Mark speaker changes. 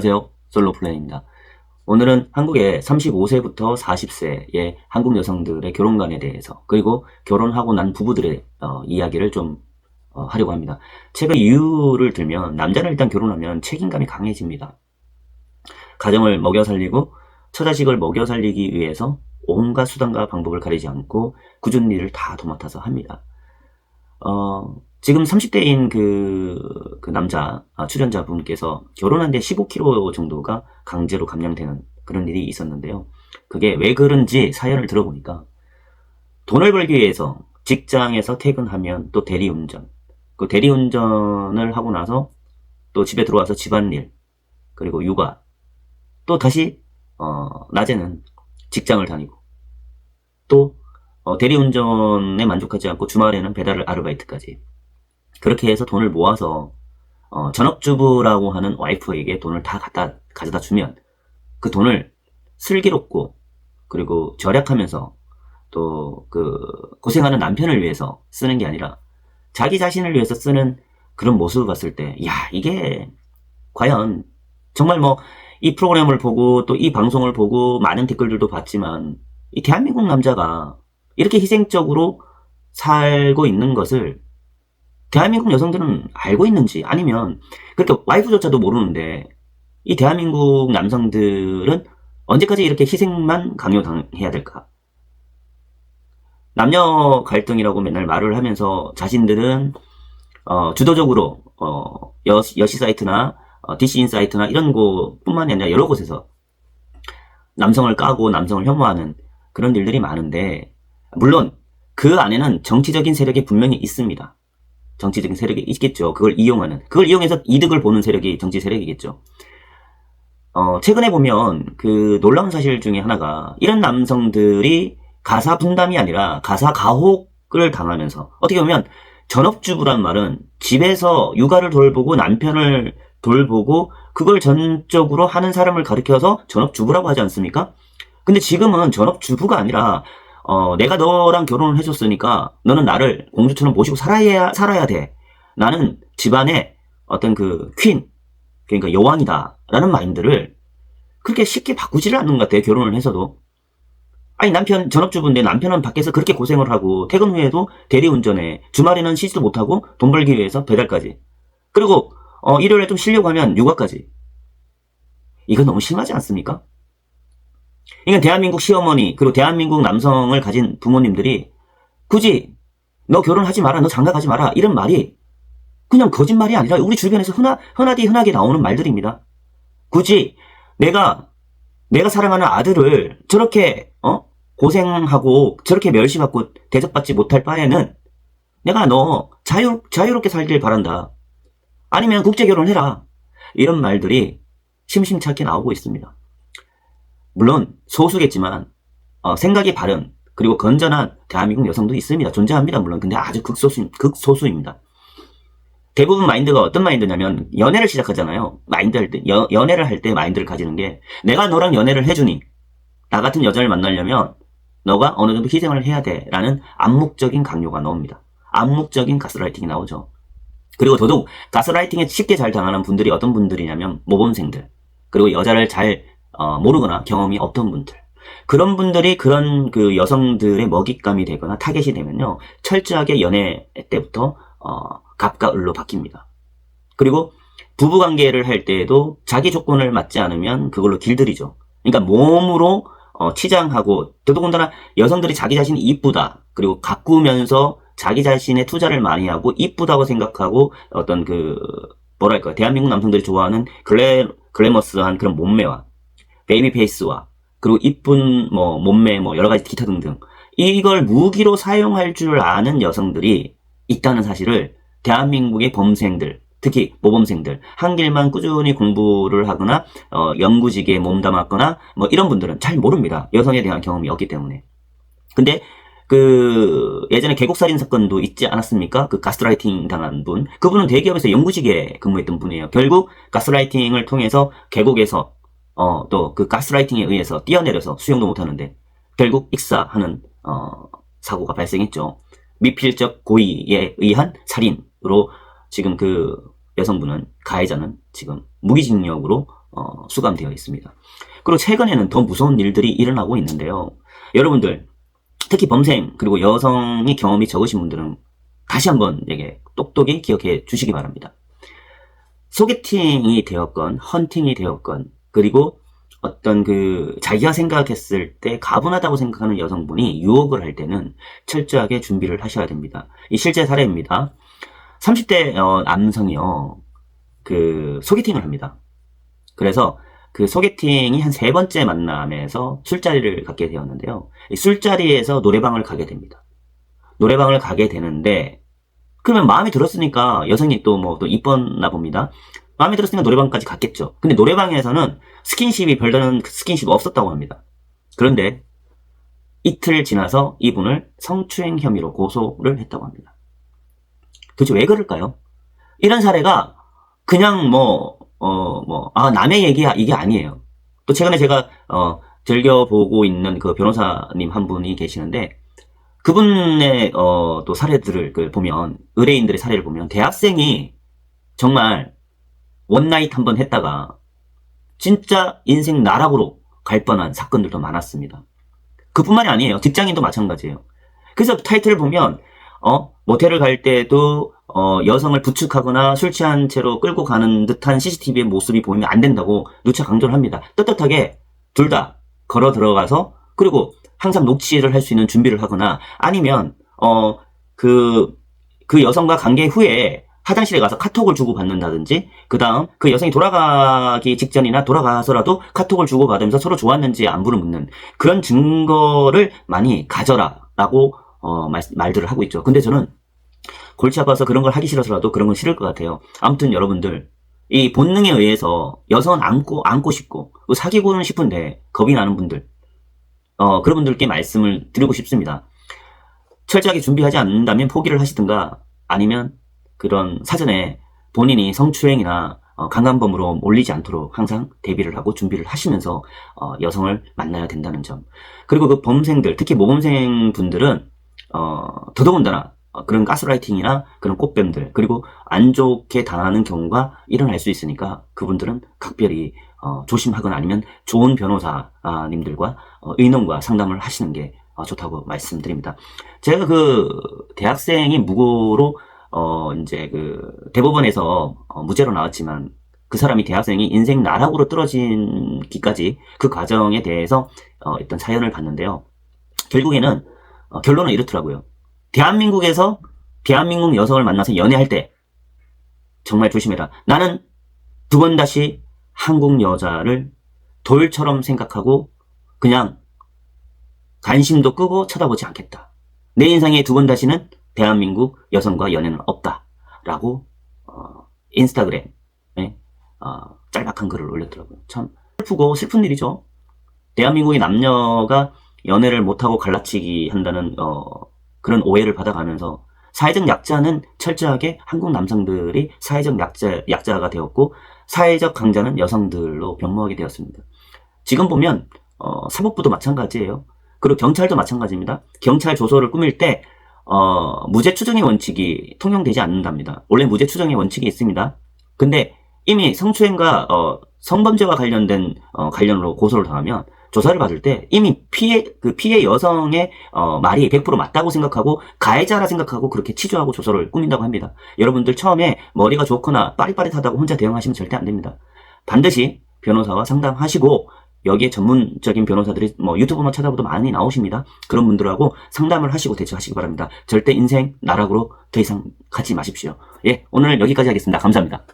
Speaker 1: 안녕하세요. 솔로 플랜입니다. 오늘은 한국의 35세부터 40세의 한국 여성들의 결혼관에 대해서 그리고 결혼하고 난 부부들의 어, 이야기를 좀 어, 하려고 합니다. 제가 이유를 들면 남자는 일단 결혼하면 책임감이 강해집니다. 가정을 먹여 살리고 처자식을 먹여 살리기 위해서 온갖 수단과 방법을 가리지 않고 굳은 일을 다 도맡아서 합니다. 어, 지금 30대인 그, 그 남자, 아, 출연자분께서 결혼한 데 15kg 정도가 강제로 감량되는 그런 일이 있었는데요. 그게 왜 그런지 사연을 들어보니까 돈을 벌기 위해서 직장에서 퇴근하면 또 대리운전, 그 대리운전을 하고 나서 또 집에 들어와서 집안일, 그리고 육아, 또 다시, 어, 낮에는 직장을 다니고, 또, 어, 대리운전에 만족하지 않고 주말에는 배달 아르바이트까지. 그렇게 해서 돈을 모아서 어, 전업주부라고 하는 와이프에게 돈을 다 갖다 가져다 주면 그 돈을 슬기롭고 그리고 절약하면서 또 그 고생하는 남편을 위해서 쓰는 게 아니라 자기 자신을 위해서 쓰는 그런 모습을 봤을 때, 야, 이게 과연 정말 뭐 이 프로그램을 보고 또 이 방송을 보고 많은 댓글들도 봤지만 이 대한민국 남자가 이렇게 희생적으로 살고 있는 것을 대한민국 여성들은 알고 있는지 아니면 그렇게 와이프조차도 모르는데 이 대한민국 남성들은 언제까지 이렇게 희생만 강요당해야 될까? 남녀 갈등이라고 맨날 말을 하면서 자신들은 어, 주도적으로 어, 여, 여시 사이트나 어, DC 인 사이트나 이런 곳뿐만이 아니라 여러 곳에서 남성을 까고 남성을 혐오하는 그런 일들이 많은데 물론 그 안에는 정치적인 세력이 분명히 있습니다. 정치적인 세력이 있겠죠. 그걸 이용하는. 그걸 이용해서 이득을 보는 세력이 정치 세력이겠죠. 어, 최근에 보면 그 놀라운 사실 중에 하나가 이런 남성들이 가사 분담이 아니라 가사 가혹을 당하면서 어떻게 보면 전업주부란 말은 집에서 육아를 돌보고 남편을 돌보고 그걸 전적으로 하는 사람을 가리켜서 전업주부라고 하지 않습니까? 근데 지금은 전업주부가 아니라 어, 내가 너랑 결혼을 해줬으니까 너는 나를 공주처럼 모시고 살아야, 살아야 돼. 나는 집안의 어떤 그 퀸, 그러니까 여왕이다. 라는 마인드를 그렇게 쉽게 바꾸지를 않는 것 같아요. 결혼을 해서도. 아니, 남편, 전업주부인데 남편은 밖에서 그렇게 고생을 하고 퇴근 후에도 대리운전에 주말에는 쉬지도 못하고 돈 벌기 위해서 배달까지. 그리고, 어, 일요일에 좀 쉬려고 하면 육아까지. 이건 너무 심하지 않습니까? 그러니까 대한민국 시어머니 그리고 대한민국 남성을 가진 부모님들이 굳이 너 결혼하지 마라, 너 장가 가지 마라 이런 말이 그냥 거짓말이 아니라 우리 주변에서 흔하, 흔하디 흔하게 나오는 말들입니다. 굳이 내가 내가 사랑하는 아들을 저렇게 어? 고생하고 저렇게 멸시받고 대접받지 못할 바에는 내가 너 자유, 자유롭게 살길 바란다. 아니면 국제 결혼해라. 이런 말들이 심심찮게 나오고 있습니다. 물론 소수겠지만 어, 생각이 바른 그리고 건전한 대한민국 여성도 있습니다. 존재합니다. 물론 근데 아주 극소수 극소수입니다. 대부분 마인드가 어떤 마인드냐면 연애를 시작하잖아요. 마인드 할 때, 여, 연애를 할 때 마인드를 가지는 게 내가 너랑 연애를 해주니 나 같은 여자를 만나려면 너가 어느 정도 희생을 해야 돼 라는 암묵적인 강요가 나옵니다. 암묵적인 가스라이팅이 나오죠. 그리고 더더욱 가스라이팅에 쉽게 잘 당하는 분들이 어떤 분들이냐면 모범생들 그리고 여자를 잘 어, 모르거나 경험이 없던 분들 그런 분들이 그런 그 여성들의 먹잇감이 되거나 타겟이 되면요 철저하게 연애 때부터 어, 갑과 을로 바뀝니다. 그리고 부부 관계를 할 때에도 자기 조건을 맞지 않으면 그걸로 길들이죠. 그러니까 몸으로 어, 치장하고 더더군다나 여성들이 자기 자신이 이쁘다 그리고 가꾸면서 자기 자신의 투자를 많이 하고 이쁘다고 생각하고 어떤 그 뭐랄까 대한민국 남성들이 좋아하는 글래 글래머스한 그런 몸매와 베이비 페이스와 그리고 이쁜 뭐 몸매 뭐 여러 가지 기타 등등 이걸 무기로 사용할 줄 아는 여성들이 있다는 사실을 대한민국의 범생들 특히 모범생들 한 길만 꾸준히 공부를 하거나 어, 연구직에 몸담았거나 뭐 이런 분들은 잘 모릅니다. 여성에 대한 경험이 없기 때문에. 근데 그 예전에 계곡살인 사건도 있지 않았습니까? 그 가스라이팅 당한 분. 그분은 대기업에서 연구직에 근무했던 분이에요. 결국 가스라이팅을 통해서 계곡에서 어, 또 그 가스라이팅에 의해서 뛰어내려서 수영도 못하는데 결국 익사하는 어, 사고가 발생했죠. 미필적 고의에 의한 살인으로 지금 그 여성분은 가해자는 지금 무기징역으로 어, 수감되어 있습니다. 그리고 최근에는 더 무서운 일들이 일어나고 있는데요. 여러분들 특히 범생 그리고 여성이 경험이 적으신 분들은 다시 한번 이게 똑똑히 기억해 주시기 바랍니다. 소개팅이 되었건 헌팅이 되었건 그리고 어떤 그 자기가 생각했을 때 가분하다고 생각하는 여성분이 유혹을 할 때는 철저하게 준비를 하셔야 됩니다. 이 실제 사례입니다. 30대 어, 남성이요. 그 소개팅을 합니다. 그래서 그 소개팅이 한 세 번째 만남에서 술자리를 갖게 되었는데요. 이 술자리에서 노래방을 가게 됩니다. 노래방을 가게 되는데 그러면 마음에 들었으니까 여성이 또 뭐또 이뻤나 봅니다. 마음에 들었으니까 노래방까지 갔겠죠. 근데 노래방에서는 스킨십이 별다른 스킨십 없었다고 합니다. 그런데 이틀 지나서 이분을 성추행 혐의로 고소를 했다고 합니다. 도대체 왜 그럴까요? 이런 사례가 그냥 뭐, 어, 뭐, 아, 남의 얘기, 이게 아니에요. 또 최근에 제가, 어, 즐겨보고 있는 그 변호사님 한 분이 계시는데, 그분의, 어, 또 사례들을 그 보면, 의뢰인들의 사례를 보면, 대학생이 정말 원나잇 한번 했다가, 진짜 인생 나락으로 갈 뻔한 사건들도 많았습니다. 그뿐만이 아니에요. 직장인도 마찬가지예요. 그래서 타이틀을 보면, 어, 모텔을 갈 때도, 어, 여성을 부축하거나 술 취한 채로 끌고 가는 듯한 CCTV의 모습이 보이면 안 된다고 누차 강조를 합니다. 떳떳하게 둘 다 걸어 들어가서 그리고 항상 녹취를 할 수 있는 준비를 하거나 아니면 어 그그 여성과 관계 후에 화장실에 가서 카톡을 주고 받는다든지 그 다음 그 여성이 돌아가기 직전이나 돌아가서라도 카톡을 주고 받으면서 서로 좋았는지 안부를 묻는 그런 증거를 많이 가져라 라고 어, 말, 말들을 하고 있죠. 근데 저는 골치 아파서 그런 걸 하기 싫어서라도 그런 건 싫을 것 같아요. 아무튼 여러분들 이 본능에 의해서 여성은 안고 안고 싶고 사귀고는 싶은데 겁이 나는 분들 어 그런 분들께 말씀을 드리고 싶습니다. 철저하게 준비하지 않는다면 포기를 하시든가 아니면 그런 사전에 본인이 성추행이나 어, 강간범으로 몰리지 않도록 항상 대비를 하고 준비를 하시면서 어, 여성을 만나야 된다는 점. 그리고 그 범생들, 특히 모범생 분들은 어, 더더군다나 어, 그런 가스라이팅이나 그런 꽃뱀들 그리고 안 좋게 당하는 경우가 일어날 수 있으니까 그분들은 각별히 어, 조심하거나 아니면 좋은 변호사님들과 어, 의논과 상담을 하시는 게 어, 좋다고 말씀드립니다. 제가 그 대학생이 무고로 어 이제 그 대법원에서 어, 무죄로 나왔지만 그 사람이 대학생이 인생 나락으로 떨어진기까지 그 과정에 대해서 어, 어떤 사연을 봤는데요. 결국에는 어, 결론은 이렇더라고요. 대한민국에서 대한민국 여성을 만나서 연애할 때 정말 조심해라. 나는 두 번 다시 한국 여자를 돌처럼 생각하고 그냥 관심도 끄고 쳐다보지 않겠다. 내 인생에 두 번 다시는 대한민국 여성과 연애는 없다. 라고 어, 인스타그램에 어, 짤막한 글을 올렸더라고요. 참 슬프고 슬픈 일이죠. 대한민국의 남녀가 연애를 못하고 갈라치기 한다는 어, 그런 오해를 받아가면서 사회적 약자는 철저하게 한국 남성들이 사회적 약자, 약자가 되었고 사회적 강자는 여성들로 변모하게 되었습니다. 지금 보면 어, 사법부도 마찬가지예요. 그리고 경찰도 마찬가지입니다. 경찰 조서를 꾸밀 때 어, 무죄 추정의 원칙이 통용되지 않는답니다. 원래 무죄 추정의 원칙이 있습니다. 근데 이미 성추행과 어, 성범죄와 관련된 어, 관련으로 고소를 당하면 조사를 받을 때 이미 피해 그 피해 여성의 어, 말이 100% 맞다고 생각하고 가해자라 생각하고 그렇게 치조하고 조서를 꾸민다고 합니다. 여러분들 처음에 머리가 좋거나 빠릿빠릿하다고 혼자 대응하시면 절대 안 됩니다. 반드시 변호사와 상담하시고 여기에 전문적인 변호사들이 뭐 유튜브만 찾아봐도 많이 나오십니다. 그런 분들하고 상담을 하시고 대처하시기 바랍니다. 절대 인생 나락으로 더 이상 가지 마십시오. 예, 오늘 여기까지 하겠습니다. 감사합니다.